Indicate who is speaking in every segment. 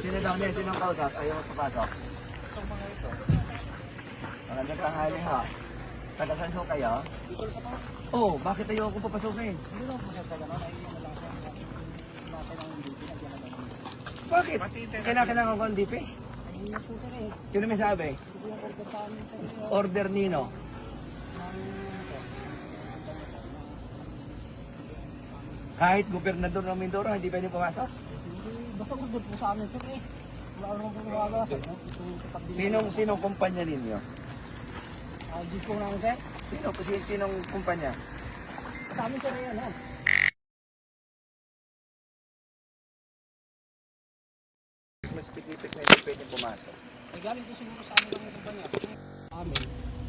Speaker 1: Sino? Daw niya? Sino ang kausap? Ayaw mo papasok?
Speaker 2: Itong mga ito.
Speaker 1: Magandang tanghali ha. Taga saan ho kayo?
Speaker 2: Dito sa mga.
Speaker 1: Oh, bakit ayaw akong papasukin?
Speaker 2: Hindi lang po siya sa gano'n. Ay, yun na lang siya. Na.
Speaker 1: Bakit? Kailangan ko ang DP? Sino may sabi?
Speaker 2: Order
Speaker 1: nino. Kahit gobernador ng Mindoro, hindi pwede pumasok?
Speaker 2: Basta order po sa amin sir eh. Wala naman po tapat din.
Speaker 1: Sinong, sinong kumpanya ninyo?
Speaker 2: Ah, Diyos po namin sir.
Speaker 1: Sino? Kasi sinong kumpanya?
Speaker 2: Sa amin sir eh, ano.
Speaker 1: Mas specific na hindi pwede pumasok.
Speaker 2: Ay, galing po siguro sa amin ang kumpanya. Amin.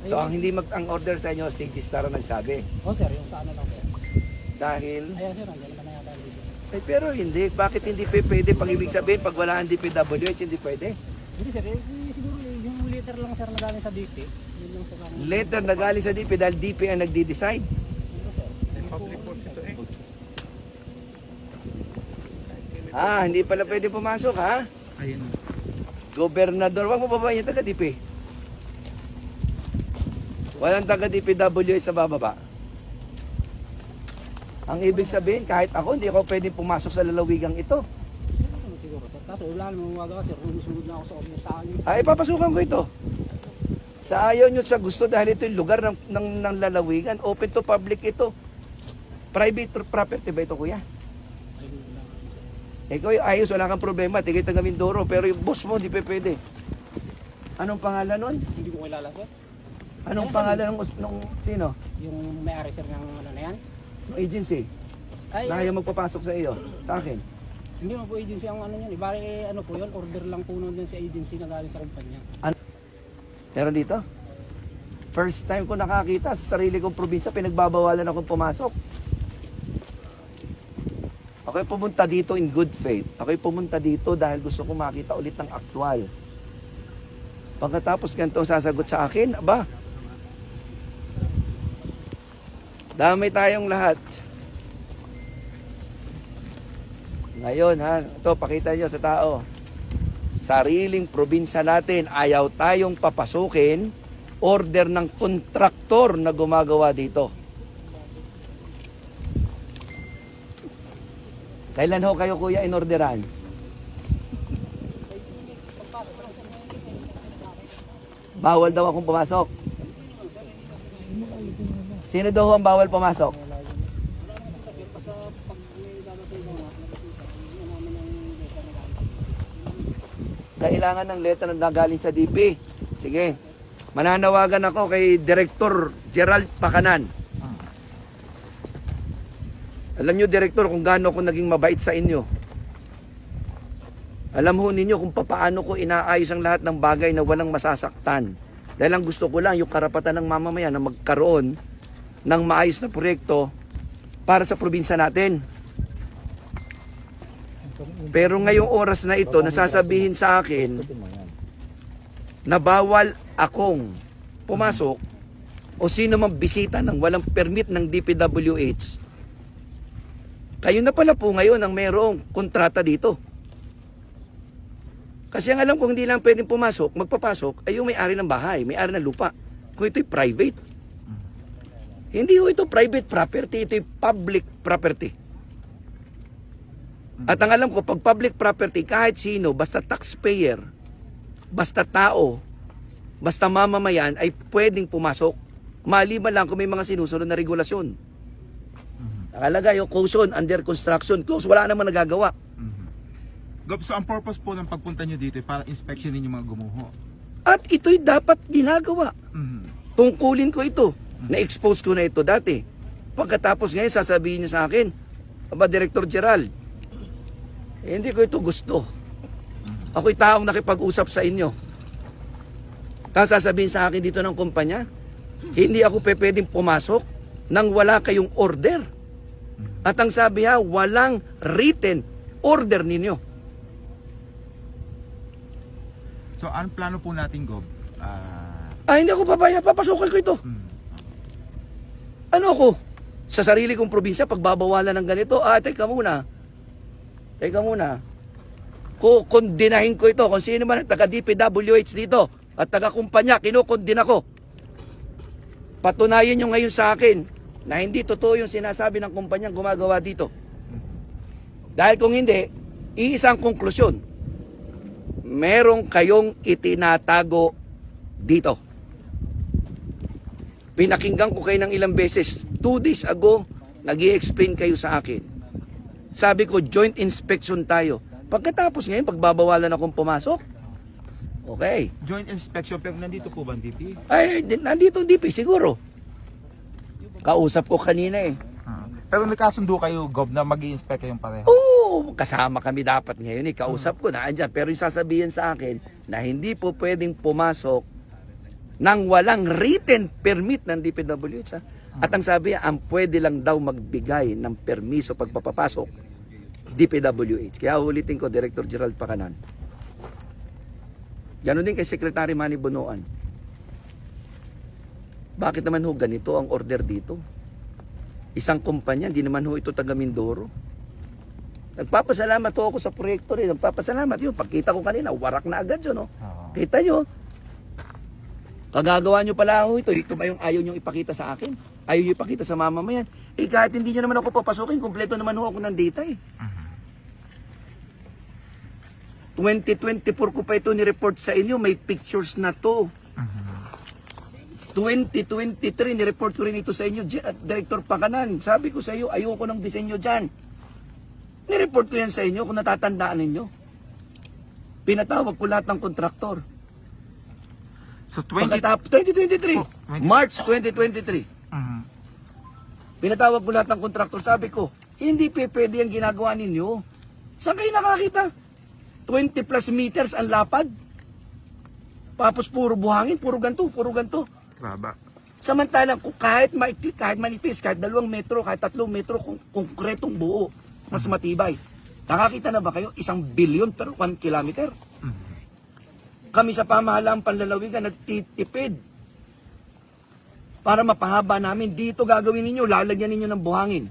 Speaker 1: So ang hindi mag ang order sa inyo, si Star ang nagsabi.
Speaker 2: Oh sir, yung sa ano lang sir.
Speaker 1: Dahil,
Speaker 2: Ayan sir, nandiyan naman na yata dito.
Speaker 1: Eh, pero hindi. Bakit hindi pe- pwede? Pag ibig sabihin, pag wala ang DPWH, hindi pwede.
Speaker 2: Hindi sir, eh, siguro eh, yung letter lang sir na galing sa DP. Yun lang sa amin.
Speaker 1: Letter na galing sa DP dahil DP ang nagdi-decide.
Speaker 3: Public force ito eh.
Speaker 1: Ah, hindi pala pwede pumasok ha?
Speaker 3: Ayun.
Speaker 1: Gobernador, wag mo babae yung taga DP. Walang taga DPWH sa bababa. Ang ibig sabihin, kahit ako, hindi ako pwedeng pumasok sa lalawigang ito.
Speaker 2: Siguro, sir. Kaso wala namang magawa sir. Umusunod na ako sa amin.
Speaker 1: Ay, papasukan ko ito. Sa ayaw nyo sa gusto dahil ito yung lugar ng, ng, ng lalawigan, open to public ito. Private property ba ito, kuya?
Speaker 2: Hindi.
Speaker 1: Ikaw yung ayos, wala kang problema, tigay taga Mindoro, pero yung boss mo, di pa pwede. Anong pangalan nun?
Speaker 2: Hindi ko kilala sir.
Speaker 1: Anong
Speaker 2: Yes,
Speaker 1: pangalan ng, ng sino?
Speaker 2: Yung may-ari sir ng ano na yan.
Speaker 1: Ng agency?
Speaker 2: Ay,
Speaker 1: Na ayaw magpapasok sa iyo, sa akin.
Speaker 2: hindi mo po agency ang ano yan. Ibari eh, ano po yun, order lang po nun din sa agency na galing sa kumpanya.
Speaker 1: Meron dito? First time ko nakakita sa sarili kong probinsya, pinagbabawalan akong pumasok. Ako'y pumunta dito in good faith. Ako'y pumunta dito dahil gusto ko makita ulit ng aktwal. Pagkatapos ganito ang sasagot sa akin, aba, damay tayong lahat. Ngayon ha, ito pakita nyo sa tao. Sariling probinsya natin, ayaw tayong papasukin, order ng kontraktor na gumagawa dito. Kailan ho kayo kuya inorderan? Bawal daw akong pumasok.
Speaker 2: Namin ang letter na galing.
Speaker 1: Kailangan ng letter na galing sa DP. Sige. Mananawagan ako kay Director Gerald Pakanan. Alam nyo, Director, kung gaano ako naging mabait sa inyo. Alam ho ninyo kung papaano ko inaayos ang lahat ng bagay na walang masasaktan. Dahil ang gusto ko lang, yung karapatan ng mamamayan na magkaroon ng maayos na proyekto para sa probinsya natin. Pero ngayong oras na ito, nasasabihin sa akin na bawal akong pumasok o sino mang bisita ng walang permit ng DPWH. Kayo na pala po ngayon ang mayroong kontrata dito. Kasi ang alam ko hindi lang pwedeng pumasok, magpapasok ay yung may-ari ng bahay, may-ari ng lupa. Kung ito'y private. Hindi ho ito private property, ito'y public property. At ang alam ko, pag public property, kahit sino, basta taxpayer, basta tao, basta mamamayan, ay pwedeng pumasok. Maliban lang kung may mga sinusunod na regulasyon. Nakalagay yung caution, under construction, close, wala namang nagagawa.
Speaker 3: Mhm. Gob, so ang purpose po ng pagpunta nyo dito ay para inspection ninyo mga gumuho.
Speaker 1: At ito'y dapat ginagawa.
Speaker 3: Mhm.
Speaker 1: Tungkulin ko ito. Na-expose ko na ito dati. Pagkatapos ngayon, sasabihin niyo sa akin, Aba, Director Gerald, eh, hindi ko ito gusto. Ako'y taong nakipag-usap sa inyo. Tapos sasabihin sa akin dito ng kumpanya, hindi ako pe pwedeng pumasok nang wala kayong order. At ang sabi ha, walang written order ninyo.
Speaker 3: So ang plano po natin, Gob, ah,
Speaker 1: Ah, hindi ako papaya, papasukin ko ito.
Speaker 3: mhm.
Speaker 1: Ano ako? Sa sarili kong probinsya, pagbabawalan ng ganito, ah, teka muna. Teka muna. kukondinahin ko ito. Kung sino man ang taga-DPWH dito at taga-kumpanya, kinukondina ko. Patunayan nyo ngayon sa akin na hindi totoo yung sinasabi ng kumpanyang gumagawa dito. Dahil kung hindi, iisang konklusyon. Merong kayong itinatago dito. Pinakinggan ko kayo ng ilang beses. Two days ago, nag explain kayo sa akin. Sabi ko, joint inspection tayo. Pagkatapos ngayon, pagbabawalan akong pumasok. Okay.
Speaker 3: Joint inspection pero nandito po ba ang DP?
Speaker 1: Ay, di- nandito ang DP siguro. Kausap ko kanina eh.
Speaker 3: Ah. Pero nagkasundo kayo, Gob, na mag inspect kayong pareho.
Speaker 1: Oo, kasama kami dapat ngayon eh. Kausap ko na andyan. Pero yung sasabihin sa akin na hindi po pwedeng pumasok nang walang written permit ng DPWH. Ha? At ang sabi, ang pwede lang daw magbigay ng permiso pagpapapasok DPWH. Kaya ulitin ko, Director Gerald Pakanan. Ganon din kay Secretary Manny Bonoan. Bakit naman ho ganito ang order dito? Isang kumpanya, hindi naman ho ito taga Mindoro. Nagpapasalamat ho ako sa proyekto rin. Nagpapasalamat yun. Pagkita ko kanina, warak na agad yun. No?
Speaker 3: Oo.
Speaker 1: Kita nyo. Kagagawa nyo pala ho ito. Ito ba yung ayaw nyo ipakita sa akin? Ayaw nyo ipakita sa mamamayan? Eh kahit hindi nyo naman ako papasukin, kumpleto naman ho ako ng data eh.
Speaker 3: Mhm.
Speaker 1: 2024 ko pa ito ni-report sa inyo. May pictures na to.
Speaker 3: Mhm.
Speaker 1: 2023, ni-report ko rin ito sa inyo, Director Pakanan. Sabi ko sa iyo, ayoko ng disenyo dyan. Ni-report ko yan sa inyo kung natatandaan ninyo. Pinatawag ko lahat ng kontraktor.
Speaker 3: So 20...
Speaker 1: Pagkatapos, 2023,
Speaker 3: Oh, 20.
Speaker 1: March 2023.
Speaker 3: Mhm.
Speaker 1: Pinatawag ko lahat ng kontraktor. Sabi ko, hindi pwede ang ginagawa ninyo. Saan kayo nakakita? 20 plus meters ang lapad. Tapos puro buhangin, puro ganto, puro ganto.
Speaker 3: Baba.
Speaker 1: Samantalang kung kahit maikli, kahit manipis, kahit dalawang metro, kahit tatlong metro, kung konkretong buo, mas matibay. Nakakita na ba kayo? Isang bilyon pero 1 kilometer.
Speaker 3: Mhm.
Speaker 1: Kami sa pamahalaan panlalawigan nagtitipid. Para mapahaba namin, dito gagawin ninyo, lalagyan ninyo ng buhangin.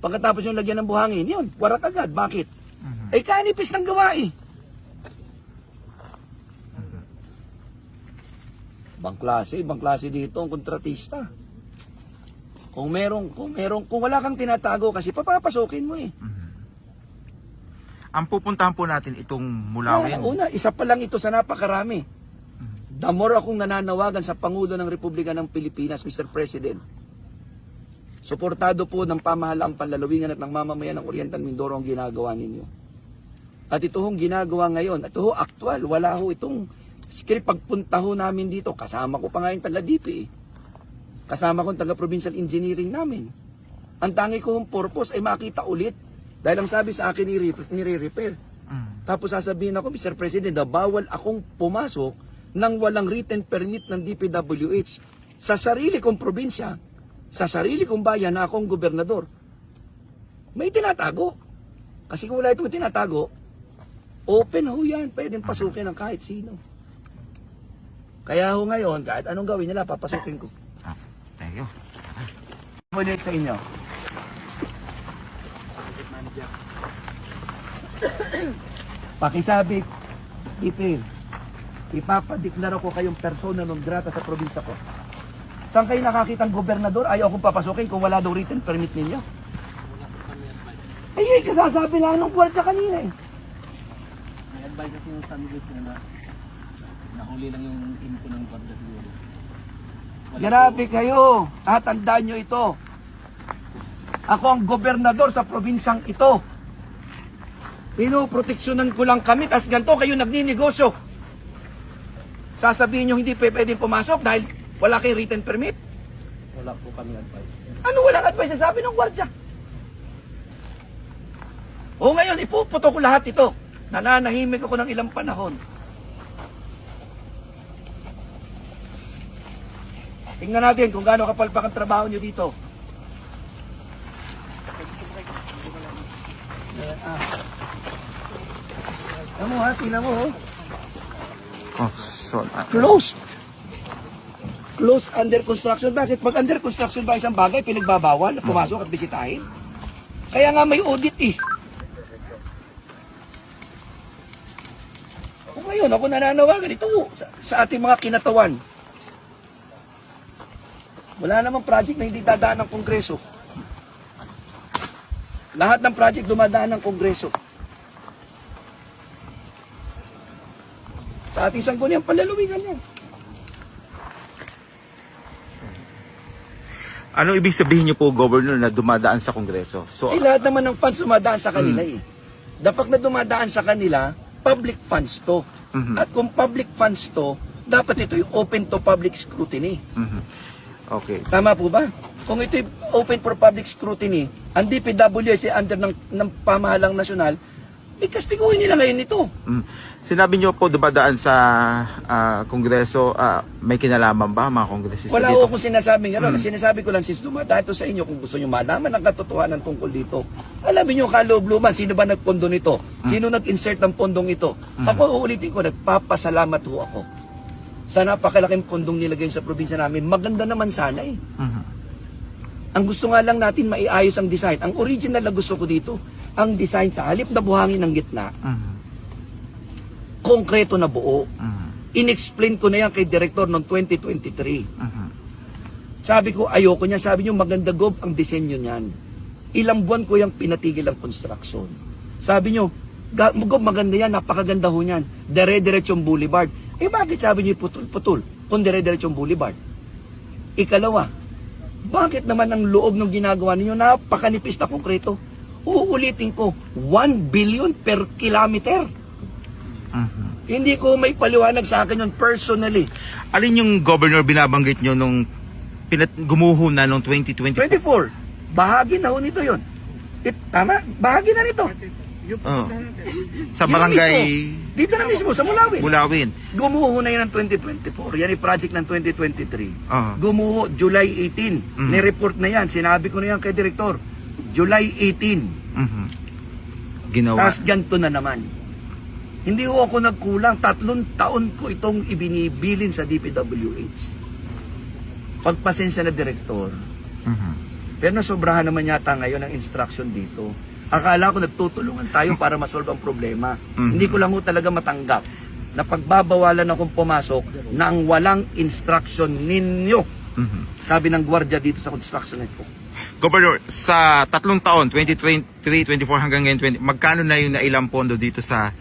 Speaker 1: Pagkatapos yung lagyan ng buhangin, yun, warak agad. Bakit?
Speaker 3: Mhm.
Speaker 1: Eh, kanipis ng gawa eh. Ibang klase, ibang klase dito ang kontratista. Kung merong, kung merong, kung wala kang tinatago kasi papapasukin mo eh.
Speaker 3: Mhm. Ang pupuntahan po natin itong Mulawin.
Speaker 1: Ah, una, isa pa lang ito sa napakarami.
Speaker 3: Mhm.
Speaker 1: The more akong nananawagan sa Pangulo ng Republika ng Pilipinas, Mr. President. Suportado po ng pamahalaang panlalawigan at ng mamamayan ng Oriental Mindoro ang ginagawa ninyo. At ito hong ginagawa ngayon, ito ho actual, wala ho itong script pagpunta ho namin dito. Kasama ko pa nga yung taga-DP eh. Kasama ko yung taga-provincial engineering namin. Ang tangi ko hong purpose ay makita ulit. Dahil ang sabi sa akin nire-repair.
Speaker 3: Mhm.
Speaker 1: Tapos sasabihin ako, Mr. President, na bawal akong pumasok nang walang written permit ng DPWH sa sarili kong probinsya, sa sarili kong bayan na akong gobernador. May tinatago. Kasi kung wala itong tinatago, open ho yan. Pwedeng pasukin ng kahit sino. Kaya ho ngayon, kahit anong gawin nila, papasukin ko.
Speaker 3: Ah, thank you.
Speaker 1: Ulit sa inyo. Pakisabi, Ipil, ipapadeklara ko kayong persona non grata sa probinsya ko. Saan kayo nakakitang gobernador? Ayaw akong papasukin kung wala daw written permit ninyo. Ay, ay, kasasabi lang ng kwarta kanina eh.
Speaker 2: May advice kasi yung sabi ko na nahuli lang yung info ng kwarta siguro.
Speaker 1: Grabe kayo. Tatandaan nyo ito. Ako ang gobernador sa probinsyang ito. Pinoproteksyonan ko lang kami, tas ganito kayo nagninegosyo. Sasabihin nyo hindi pwedeng pumasok dahil wala kayong written permit.
Speaker 2: Wala po kami advice.
Speaker 1: Ano walang advice? Sabi ng gwardya. O ngayon, ipuputo ko lahat ito. Nananahimik ako ng ilang panahon. Tingnan natin kung gaano kapalpak ang trabaho nyo dito. Tingnan mo ha, tingnan mo. oh.
Speaker 3: Oh, so, ah,
Speaker 1: Closed. Closed under construction. Bakit? Pag under construction ba isang bagay, pinagbabawal na pumasok at bisitahin? Kaya nga may audit eh. Ngayon, ako nananawagan ito sa, sa ating mga kinatawan. Wala namang project na hindi dadaan ng Kongreso. Lahat ng project dumadaan ng Kongreso. Ating sangguniang palaluwigan yan.
Speaker 3: Ano ibig sabihin niyo po, Governor, na dumadaan sa Kongreso? So,
Speaker 1: Eh, lahat naman ng funds dumadaan sa kanila eh. Dapat na dumadaan sa kanila, public funds to.
Speaker 3: Mhm.
Speaker 1: At kung public funds to, dapat ito yung open to public scrutiny.
Speaker 3: mhm. okay.
Speaker 1: Tama po ba? Kung ito open for public scrutiny, ang DPWS ay under ng, ng pamahalang nasyonal, ikastiguhin nila ngayon ito.
Speaker 3: Mm. Sinabi niyo po dumadaan sa ah, Kongreso, ah, may kinalaman ba mga kongresista
Speaker 1: Wala
Speaker 3: dito?
Speaker 1: ko kung sinasabing ano, sinasabi ko lang since dumadaan ito sa inyo kung gusto nyo malaman ang katotohanan tungkol dito. Alamin nyo kaloob-luman, sino ba nagpondo nito? Sino nag-insert ng pondong ito? Ako uulitin ko, nagpapasalamat ho ako. Sa napakalaking pondong nilagay sa probinsya namin, maganda naman sana eh.
Speaker 3: Mhm.
Speaker 1: Ang gusto nga lang natin maiayos ang design. Ang original na gusto ko dito, ang design sa halip na buhangin ng gitna,
Speaker 3: Mhm.
Speaker 1: Konkreto na buo.
Speaker 3: Mhm.
Speaker 1: Inexplain ko na yan kay Director noong 2023.
Speaker 3: Mhm.
Speaker 1: Sabi ko, ayoko niya. Sabi niyo, maganda gob ang disenyo niyan. Ilang buwan ko yung pinatigil ang construction. Sabi niyo, "Ga- gob maganda yan, napakaganda ho niyan. Dire-diretsong boulevard. Eh bakit sabi niyo putol-putol kung dire-diretsong boulevard? Ikalawa, bakit naman ang loob ng ginagawa ninyo napakanipis na konkreto? Uulitin ko, 1 billion per kilometer.
Speaker 3: Mhm.
Speaker 1: Hindi ko may paliwanag sa akin yun personally.
Speaker 3: Alin yung Governor binabanggit niyo nung pinat gumuho na nung 2020?
Speaker 1: 24. Bahagi na ho nito yun. It, tama? Bahagi na nito.
Speaker 3: Oh. Sa barangay.
Speaker 1: Dito na mismo, sa Mulawin.
Speaker 3: Bulawin.
Speaker 1: Gumuho na yun ng 2024. Yan yung project ng 2023.
Speaker 3: Ah.
Speaker 1: Gumuho July 18.
Speaker 3: Mm.
Speaker 1: Ni-report na yan. Sinabi ko na yan kay Direktor. July 18.
Speaker 3: Mhm. Ginawa.
Speaker 1: Tapos ganito na naman. Hindi ho ako nagkulang. Tatlong taon ko itong ibinibilin sa DPWH. Pagpasensya na Direktor.
Speaker 3: Mhm.
Speaker 1: Pero nasobrahan naman yata ngayon ang instruction dito. Akala ko nagtutulungan tayo para masolve ang problema.
Speaker 3: Mhm.
Speaker 1: Hindi ko lang ho talaga matanggap na pagbabawalan akong pumasok nang walang instruction ninyo.
Speaker 3: Mhm.
Speaker 1: Sabi ng gwardiya dito sa construction net ko.
Speaker 3: Governor, sa tatlong taon, 2023, 24 hanggang ngayon, 20, magkano na yung nailang pondo dito sa